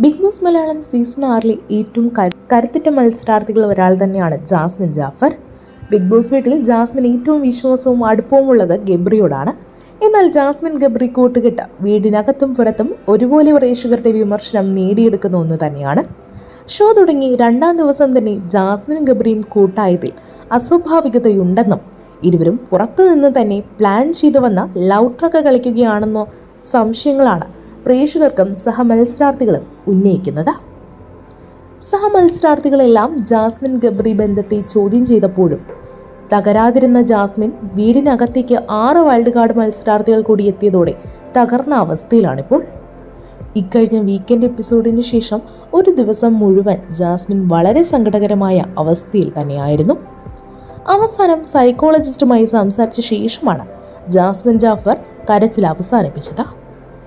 Big boss Malayalam season ആറിലെ ഏറ്റവും കരു- കരുത്തുറ്റ മത്സരാർത്ഥികൾ ഒരാൾ തന്നെയാണ് ജാസ്മിൻ ജാഫർ. ബിഗ് ബോസ് വീട്ടിൽ ജാസ്മിൻ ഏറ്റവും വിശ്വാസവും അടുപ്പവും ഉള്ളത് ഗബ്രിയോടാണ്. എന്നാൽ ജാസ്മിൻ ഗബ്രി കൂട്ടുകെട്ട് വീടിനകത്തും പുറത്തും ഒരുപോലെ പ്രേക്ഷകരുടെ വിമർശനം നേടിയെടുക്കുന്ന ഒന്ന് തന്നെയാണ്. ഷോ തുടങ്ങി രണ്ടാം ദിവസം തന്നെ ജാസ്മിനും ഗബ്രിയും കൂട്ടായതിൽ അസ്വാഭാവികതയുണ്ടെന്നും ഇരുവരും പുറത്തുനിന്ന് തന്നെ പ്ലാൻ ചെയ്തു വന്ന ലൗട്രൊക്കെ ട്രക്ക് കളിക്കുകയാണെന്നോ സംശയങ്ങളാണ് പ്രേക്ഷകർക്കും സഹമത്സരാർത്ഥികളും ഉന്നയിക്കുന്നത്. സഹമത്സരാർത്ഥികളെല്ലാം ജാസ്മിൻ ഗബ്രി ബന്ധത്തെ ചോദ്യം ചെയ്തപ്പോഴും തകരാതിരുന്ന ജാസ്മിൻ വീടിനകത്തേക്ക് ആറ് വൈൽഡ് കാർഡ് മത്സരാർത്ഥികൾ കൂടി എത്തിയതോടെ തകർന്ന അവസ്ഥയിലാണിപ്പോൾ. ഇക്കഴിഞ്ഞ വീക്കെൻഡ് എപ്പിസോഡിന് ശേഷം ഒരു ദിവസം മുഴുവൻ ജാസ്മിൻ വളരെ സങ്കടകരമായ അവസ്ഥയിൽ തന്നെയായിരുന്നു. അവസാനം സൈക്കോളജിസ്റ്റുമായി സംസാരിച്ച ശേഷമാണ് ജാസ്മിൻ ജാഫർ കരച്ചിൽ അവസാനിപ്പിച്ചത്.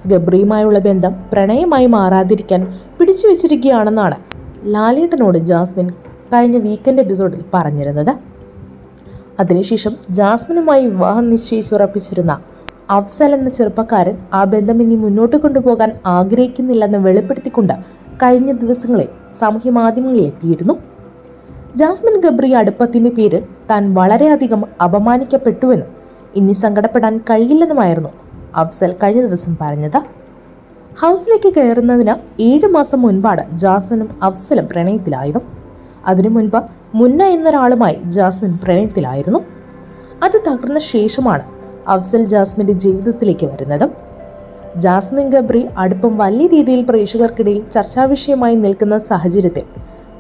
ഗബ്രിയുമായുള്ള ബന്ധം പ്രണയമായി മാറാതിരിക്കാൻ പിടിച്ചു വെച്ചിരിക്കുകയാണെന്നാണ് ലാലേട്ടനോട് ജാസ്മിൻ കഴിഞ്ഞ വീക്കെൻഡ് എപ്പിസോഡിൽ പറഞ്ഞിരുന്നത്. അതിനുശേഷം ജാസ്മിനുമായി വിവാഹം നിശ്ചയിച്ചുറപ്പിച്ചിരുന്ന അഫ്സൽ എന്ന ചെറുപ്പക്കാരൻ ആ ബന്ധം ഇനി മുന്നോട്ട് കൊണ്ടുപോകാൻ ആഗ്രഹിക്കുന്നില്ലെന്ന് വെളിപ്പെടുത്തിക്കൊണ്ട് കഴിഞ്ഞ ദിവസങ്ങളിൽ സാമൂഹ്യ മാധ്യമങ്ങളിൽ എത്തിയിരുന്നു. ജാസ്മിൻ ഗബ്രി അടുപ്പത്തിന്റെ പേരിൽ താൻ വളരെയധികം അപമാനിക്കപ്പെട്ടുവെന്നും ഇനി സങ്കടപ്പെടാൻ കഴിയില്ലെന്നുമായിരുന്നു അഫ്സൽ കഴിഞ്ഞ ദിവസം പറഞ്ഞത്. ഹൗസിലേക്ക് കയറുന്നതിന് ഏഴ് മാസം മുൻപാണ് ജാസ്മിനും അഫ്സലും പ്രണയത്തിലായതും. അതിനു മുൻപ് മുന്ന എന്നൊരാളുമായി ജാസ്മിൻ പ്രണയത്തിലായിരുന്നു. അത് തകർന്ന ശേഷമാണ് അഫ്സൽ ജാസ്മിന്റെ ജീവിതത്തിലേക്ക് വരുന്നതും. ജാസ്മിൻ ഗബ്രി അടുപ്പം വലിയ രീതിയിൽ പ്രേക്ഷകർക്കിടയിൽ ചർച്ചാവിഷയമായി നിൽക്കുന്ന സാഹചര്യത്തിൽ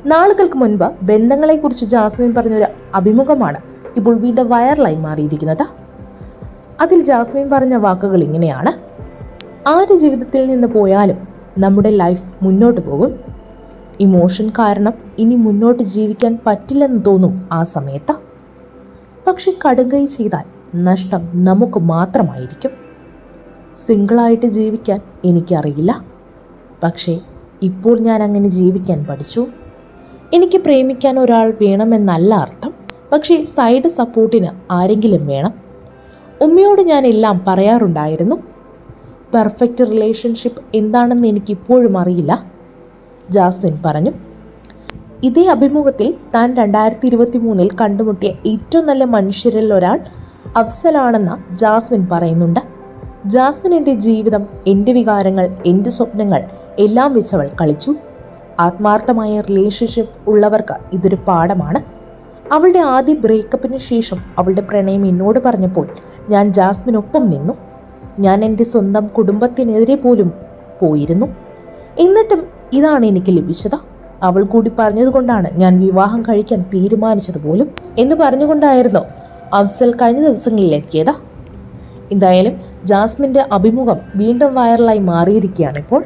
നാളുകൾക്ക് മുൻപ് ബന്ധങ്ങളെക്കുറിച്ച് ജാസ്മിൻ പറഞ്ഞൊരു അഭിമുഖമാണ് ഇപ്പോൾ വീണ്ടും വൈറലായി മാറിയിരിക്കുന്നത്. അതിൽ ജാസ്മിൻ പറഞ്ഞ വാക്കുകൾ ഇങ്ങനെയാണ്. ആര് ജീവിതത്തിൽ നിന്ന് പോയാലും നമ്മുടെ ലൈഫ് മുന്നോട്ട് പോകും. ഇമോഷൻ കാരണം ഇനി മുന്നോട്ട് ജീവിക്കാൻ പറ്റില്ലെന്ന് തോന്നും ആ സമയത്ത്. പക്ഷെ കടുകൈ ചെയ്താൽ നഷ്ടം നമുക്ക് മാത്രമായിരിക്കും. സിംഗിളായിട്ട് ജീവിക്കാൻ എനിക്കറിയില്ല. പക്ഷേ ഇപ്പോൾ ഞാൻ അങ്ങനെ ജീവിക്കാൻ പഠിച്ചു. എനിക്ക് പ്രേമിക്കാൻ ഒരാൾ വേണമെന്നല്ല അർത്ഥം. പക്ഷേ സൈഡ് സപ്പോർട്ടിന് ആരെങ്കിലും വേണം. ഉമ്മയോട് ഞാൻ എല്ലാം പറയാറുണ്ടായിരുന്നു. പെർഫെക്റ്റ് റിലേഷൻഷിപ്പ് എന്താണെന്ന് എനിക്കിപ്പോഴും അറിയില്ല. ജാസ്മിൻ പറഞ്ഞു ഇതേ അഭിമുഖത്തിൽ താൻ രണ്ടായിരത്തി ഇരുപത്തി മൂന്നിൽ കണ്ടുമുട്ടിയ ഏറ്റവും നല്ല മനുഷ്യരിൽ ഒരാൾ അഫ്സലാണെന്ന് ജാസ്മിൻ പറയുന്നുണ്ട്. ജാസ്മിൻ എന്റെ ജീവിതം എന്റെ വികാരങ്ങൾ എന്റെ സ്വപ്നങ്ങൾ എല്ലാം വെച്ചവൾ കളിച്ചു. ആത്മാർത്ഥമായ റിലേഷൻഷിപ്പ് ഉള്ളവർക്ക് ഇതൊരു പാഠമാണ്. അവളുടെ ആദ്യ ബ്രേക്കപ്പിന് ശേഷം അവളുടെ പ്രണയം എന്നോട് പറഞ്ഞപ്പോൾ ഞാൻ ജാസ്മിനൊപ്പം നിന്നു. ഞാൻ എന്റെ സ്വന്തം കുടുംബത്തിനെതിരെ പോലും പോയിരുന്നു. എന്നിട്ടും ഇതാണ് എനിക്ക് ലഭിച്ചത്. അവൾ കൂടി പറഞ്ഞതുകൊണ്ടാണ് ഞാൻ വിവാഹം കഴിക്കാൻ തീരുമാനിച്ചത് പോലും എന്ന് പറഞ്ഞുകൊണ്ടായിരുന്നു അഫ്സൽ കഴിഞ്ഞ ദിവസങ്ങളിൽ എത്തിയത് എന്തായാലും ജാസ്മിന്റെ അഭിമുഖം വീണ്ടും വൈറലായി മാറിയിരിക്കുകയാണ് ഇപ്പോൾ.